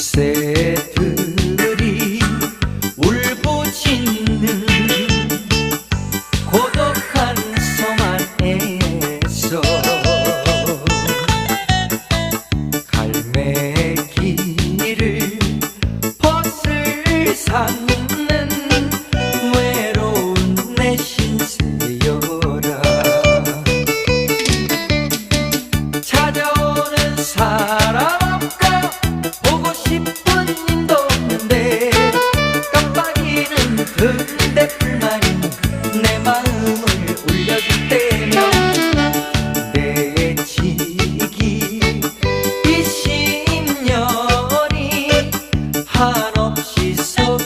새들이 울고 짖는 고독한 섬 안에서 갈매기를 벗을 삼는 외로운 내 신세여라. 찾아오는 사람 She's so